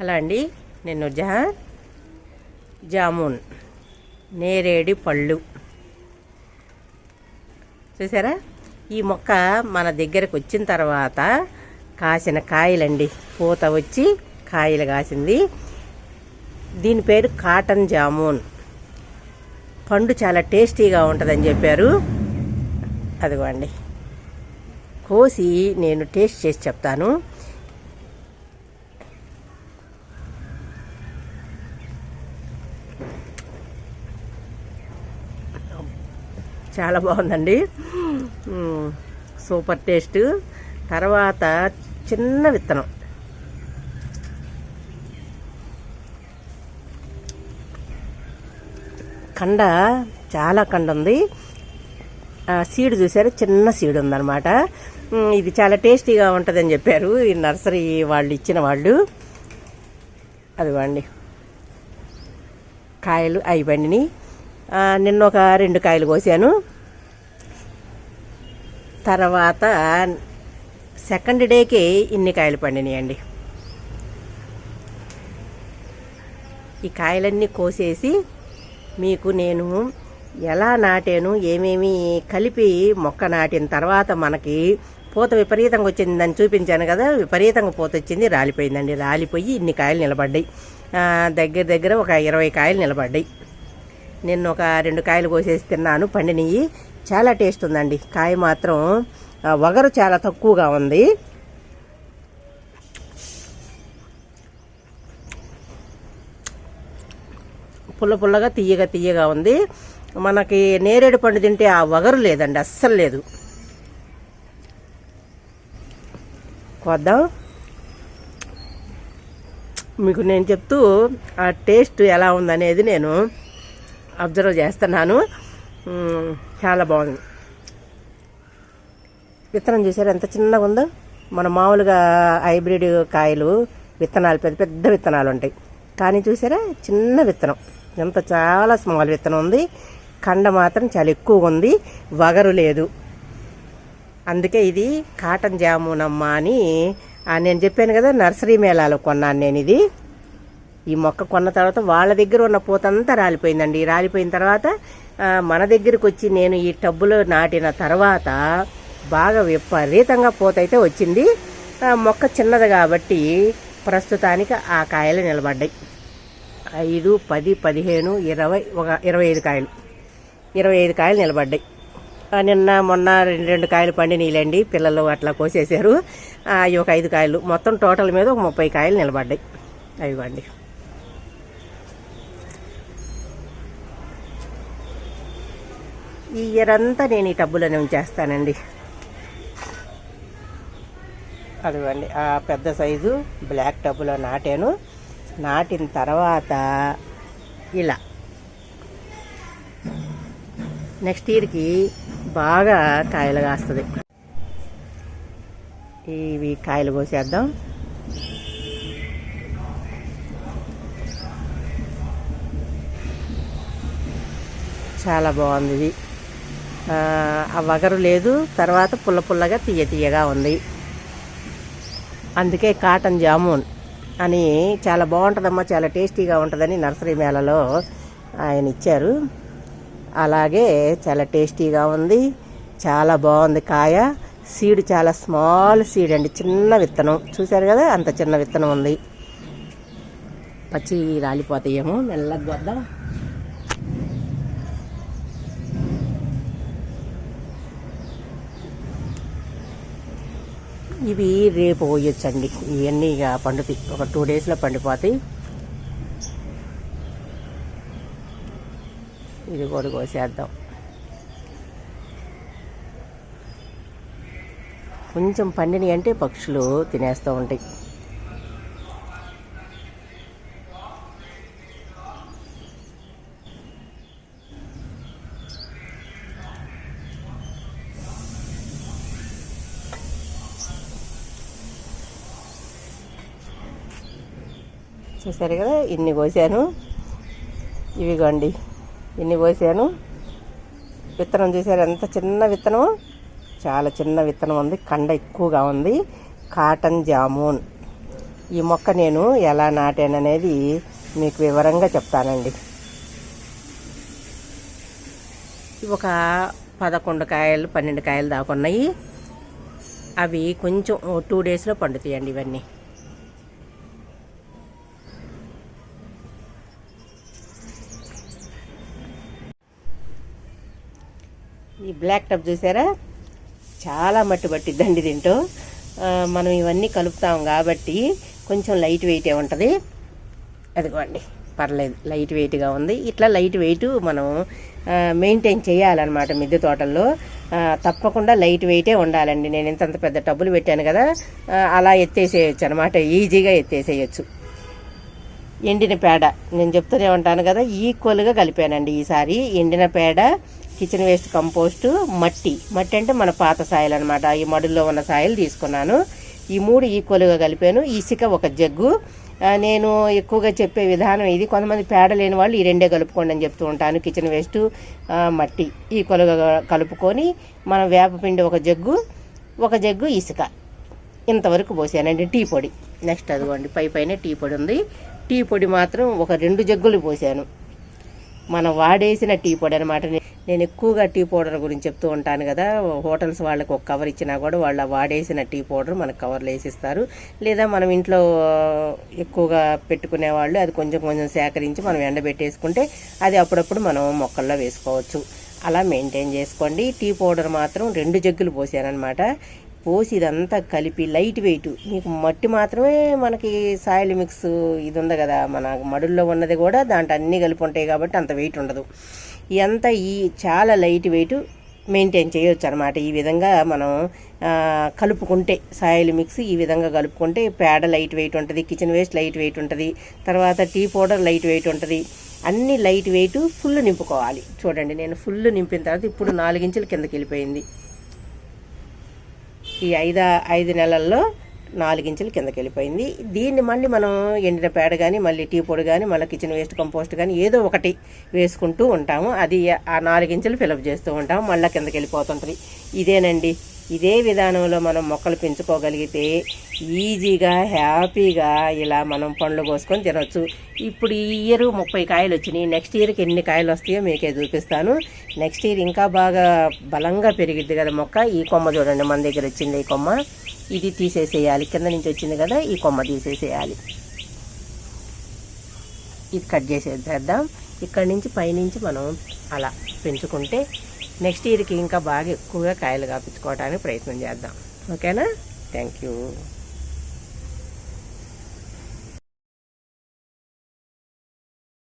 Hello అండి నేను జహా జామున్ నేరేడి పళ్ళు. చూసారా? ఈ మొక్క మన దగ్గరకు వచ్చిన తర్వాత కాసిన కాయలండి. పూత వచ్చి కాయలు కాసింది. దీని పేరు కాటన్ జామున్. పండు చాలా టేస్టీగా ఉంటుందని చెప్పారు. అదిగోండి. కోసి నేను టేస్ట్ చేసి చెప్తాను. చాలా బాగుందండి. Super taste. తర్వాత చిన్న విత్తనం. కండ చాలా కండ ఉంది. ఆ సీడ్ చూసారు? చిన్న సీడ్ ఉందన్నమాట. ఇది చాలా టేస్టీగా ఉంటుందని చెప్పారు. ఈ నర్సరీ వాళ్ళు ఇచ్చిన వాళ్ళు. అదిగోండి. కాయలు అవి పండినాయి నిన్న ఒక రెండు కాయలు కోసాను. తర్వాత సెకండ్ డేకి ఇన్ని కాయలు పండినాయండి. ఈ కాయలన్నీ కోసేసి మీకు నేను ఎలా నాటాను ఏమేమి కలిపి మొక్క నాటిన తర్వాత మనకి పూత విపరీతంగా వచ్చిందని చూపించాను కదా విపరీతంగా పూత వచ్చింది రాలిపోయిందండి. రాలిపోయి ఇన్ని కాయలు నిలబడ్డాయి. దగ్గర దగ్గర ఒక ఇరవై కాయలు నిలబడ్డాయి. నిన్న ఒక రెండు కాయలు కోసేసి తిన్నాను. పండినవి చాలా టేస్ట్ ఉందండి. కాయ మాత్రం ఆ, వగరు చాలా తక్కువగా ఉంది. పుల్ల పుల్లగా తీయగా తీయగా ఉంది. మనకి నేరేడు పండు తింటే ఆ వగరు లేదండి అస్సలు లేదు. కొద్దాం. మీకు నేను చెప్తూ ఆ టేస్ట్ ఎలా ఉందనేది నేను అబ్జర్వ్ చేస్తున్నాను. చాలా బాగుంది. విత్తనం చూసారు? ఎంత చిన్నగా ఉందో? మన మామూలుగా హైబ్రిడ్ కాయలు విత్తనాలు పెద్ద పెద్ద విత్తనాలు ఉంటాయి. కానీ చూసారా? చిన్న విత్తనం. ఎంత చాలా స్మాల్ విత్తనం ఉంది. కండ మాత్రం చాలా ఎక్కువగా ఉంది. వగరు లేదు. అందుకే ఇది కాటన్ జామునమ్మ అని నేను చెప్పాను కదా నర్సరీ మేళాలో కొన్నాను నేను ఇది. ఈ మొక్క కొన్న తర్వాత వాళ్ళ దగ్గర ఉన్న పూతంతా రాలిపోయిందండి. రాలిపోయిన తర్వాత మన దగ్గరికి వచ్చి నేను ఈ టబ్బులో నాటిన తర్వాత బాగా విపరీతంగా పూత అయితే వచ్చింది. ఆ, మొక్క చిన్నది కాబట్టి ప్రస్తుతానికి ఆ కాయలు నిలబడ్డాయి. ఐదు పది పదిహేను ఇరవై ఒక ఇరవై ఐదు కాయలు. ఇరవై ఐదు కాయలు నిలబడ్డాయి. నిన్న మొన్న రెండు రెండు కాయలు పండినీళ్ళండి పిల్లలు అట్లా కోసేసారు ఆ, అవి ఒక ఐదు కాయలు. మొత్తం టోటల్ మీద ఒక ముప్పై కాయలు నిలబడ్డాయి. అవిగోండి ఈ ఇయర్ అంతా నేను ఈ టబ్బులోనే ఉంచేస్తానండి. అదివ్వండి ఆ పెద్ద సైజు బ్లాక్ టబ్బులో నాటాను. నాటిన తర్వాత ఇలా. నెక్స్ట్ ఇయర్కి బాగా కాయలు కాస్తుంది. ఇవి కాయలు కోసేద్దాం. చాలా బాగుంది ఇది. ఆ, వగరు లేదు. తర్వాత పుల్ల పుల్లగా తీయ తీయగా ఉంది. అందుకే కాటన్ జామున్ అని చాలా బాగుంటుందమ్మా చాలా టేస్టీగా ఉంటుందని నర్సరీ మేళలో ఆయన ఇచ్చారు. అలాగే చాలా టేస్టీగా ఉంది చాలా బాగుంది కాయ. సీడ్ చాలా స్మాల్ సీడ్ అండి చిన్న విత్తనం. చూశారు కదా అంత చిన్న విత్తనం ఉంది. పచ్చి రాలిపోతాయేమో మెల్లగా వద్దాం. ఇవి రేపు పోయొచ్చండి. ఇవన్నీ ఇక పండుతాయి ఒక టూ డేస్లో పండిపోతాయి. ఇది కూడా కోసేద్దాం. కొంచెం పండినవి అంటే పక్షులు తినేస్తూ ఉంటాయి. చూసారు కదా ఇన్ని కోసాను. ఇవిగోండి ఇన్ని కోసాను. విత్తనం చూసారు ఎంత చిన్న విత్తనం చాలా చిన్న విత్తనం ఉంది కండ ఎక్కువగా ఉంది. కాటన్ జామూన్. ఈ మొక్క నేను ఎలా నాటాననేది మీకు వివరంగా చెప్తానండి. ఒక పదకొండు కాయలు పన్నెండు కాయలు దాకా ఉన్నాయి. అవి కొంచెం టూ డేస్లో పండుతాయండి ఇవన్నీ. ఈ బ్లాక్ టప్ చూసారా? చాలా మట్టి పట్టిద్దండి దీంట్లో మనం ఇవన్నీ కలుపుతాం కాబట్టి కొంచెం లైట్ వెయిటే ఉంటుంది. అదిగోండి పర్లేదు లైట్ వెయిట్గా ఉంది. ఇట్లా లైట్ వెయిట్ మనం మెయింటైన్ చేయాలన్నమాట మిద్దె తోటల్లో. తప్పకుండా లైట్ వెయిటే ఉండాలండి. నేను ఇంతంత పెద్ద టబ్బులు పెట్టాను కదా అలా ఎత్తేసేయచ్చు అనమాట ఈజీగా ఎత్తేసేయచ్చు. ఎండిన పేడ నేను చెప్తూనే ఉంటాను కదా ఈక్వల్గా కలిపానండి ఈసారి ఎండిన పేడ. కిచెన్ వేస్ట్ కంపోస్ట్ మట్టి. మట్టి అంటే మన పాత సాయిల్ అనమాట ఈ మడుల్లో ఉన్న సాయిల్ తీసుకున్నాను. ఈ మూడు ఈక్వల్గా కలిపాను. ఇసుక ఒక జగ్గు. నేను ఎక్కువగా చెప్పే విధానం ఇది. కొంతమంది పేడ లేని వాళ్ళు ఈ రెండే కలుపుకోండి అని చెప్తూ ఉంటాను. కిచెన్ వేస్ట్ మట్టి. ఈక్వల్గా కలుపుకొని మనం వేపపిండి ఒక జగ్గు ఒక జగ్గు ఇసుక. ఇంతవరకు పోసానండి టీ పొడి. నెక్స్ట్ అదిగోండి. పై పైన టీ పొడి ఉంది. టీ పొడి మాత్రం ఒక రెండు జగ్గులు పోసాను. మనం వాడేసిన టీ పొడి అనమాట నేను ఎక్కువగా టీ పౌడర్ గురించి చెప్తూ ఉంటాను కదా. హోటల్స్ వాళ్ళకి ఒక కవర్ ఇచ్చినా కూడా వాళ్ళ వాడేసిన టీ పౌడర్ మనకు కవర్లు వేసిస్తారు. లేదా మనం ఇంట్లో ఎక్కువగా పెట్టుకునే వాళ్ళు అది కొంచెం కొంచెం సేకరించి మనం ఎండబెట్టేసుకుంటే అది అప్పుడప్పుడు మనం మొక్కల్లో వేసుకోవచ్చు. అలా మెయింటైన్ చేసుకోండి. టీ పౌడర్ మాత్రం రెండు జగ్గులు పోసానమాట పోసి ఇదంతా కలిపి లైట్ వెయిట్ మీకు మట్టి మాత్రమే మనకి సాయిల్ మిక్స్ ఇది ఉంది కదా. మన మడుల్లో ఉన్నది కూడా దాంట్లో అన్నీ కలిపి ఉంటాయి కాబట్టి అంత వెయిట్ ఉండదు. ఎంత ఈ చాలా లైట్ వెయిట్ మెయింటైన్ చేయొచ్చు అనమాట ఈ విధంగా మనం కలుపుకుంటే సాయిల్ మిక్స్ ఈ విధంగా కలుపుకుంటే పేడ లైట్ వెయిట్ ఉంటుంది కిచెన్ వేస్ట్ లైట్ వెయిట్ ఉంటుంది తర్వాత టీ పౌడర్ లైట్ వెయిట్ ఉంటుంది. అన్ని లైట్ వెయిట్ ఫుల్ నింపుకోవాలి. చూడండి నేను ఫుల్ నింపిన తర్వాత ఇప్పుడు నాలుగించుల కిందకి వెళ్ళిపోయింది. ఈ ఐదు ఐదు నెలల్లో నాలుగించులు కిందకి వెళ్ళిపోయింది దీన్ని మళ్ళీ మనం ఎండిన పేడ కానీ మళ్ళీ టీ పొడి కానీ మళ్ళీ కిచెన్ వేస్ట్ కంపోస్ట్ కానీ ఏదో ఒకటి వేసుకుంటూ ఉంటాము. అది ఆ నాలుగించులు ఫిలప్ చేస్తూ ఉంటాము. మళ్ళీ కిందకి వెళ్ళిపోతుంటుంది ఇదేనండి. ఇదే విధానంలో మనం మొక్కలు పెంచుకోగలిగితే ఈజీగా హ్యాపీగా ఇలా మనం పండ్లు కోసుకొని తినొచ్చు. ఇప్పుడు ఈ ఇయర్ ముప్పై కాయలు వచ్చినాయి. నెక్స్ట్ ఇయర్కి ఎన్ని కాయలు వస్తాయో మీకే చూపిస్తాను. నెక్స్ట్ ఇయర్ ఇంకా బాగా బలంగా పెరిగిద్ది కదా మొక్క. ఈ కొమ్మ చూడండి మన దగ్గర వచ్చింది ఈ కొమ్మ. ఇది తీసేసేయాలి. కింద నుంచి వచ్చింది కదా ఈ కొమ్మ తీసేసేయాలి. ఇది కట్ చేసేద్దాం. ఇక్కడ నుంచి పైనుంచి మనం అలా పెంచుకుంటే నెక్స్ట్ ఇయర్కి ఇంకా బాగా ఎక్కువగా కాయలు కాపించుకోవడానికి ప్రయత్నం చేద్దాం. ఓకేనా? Thank you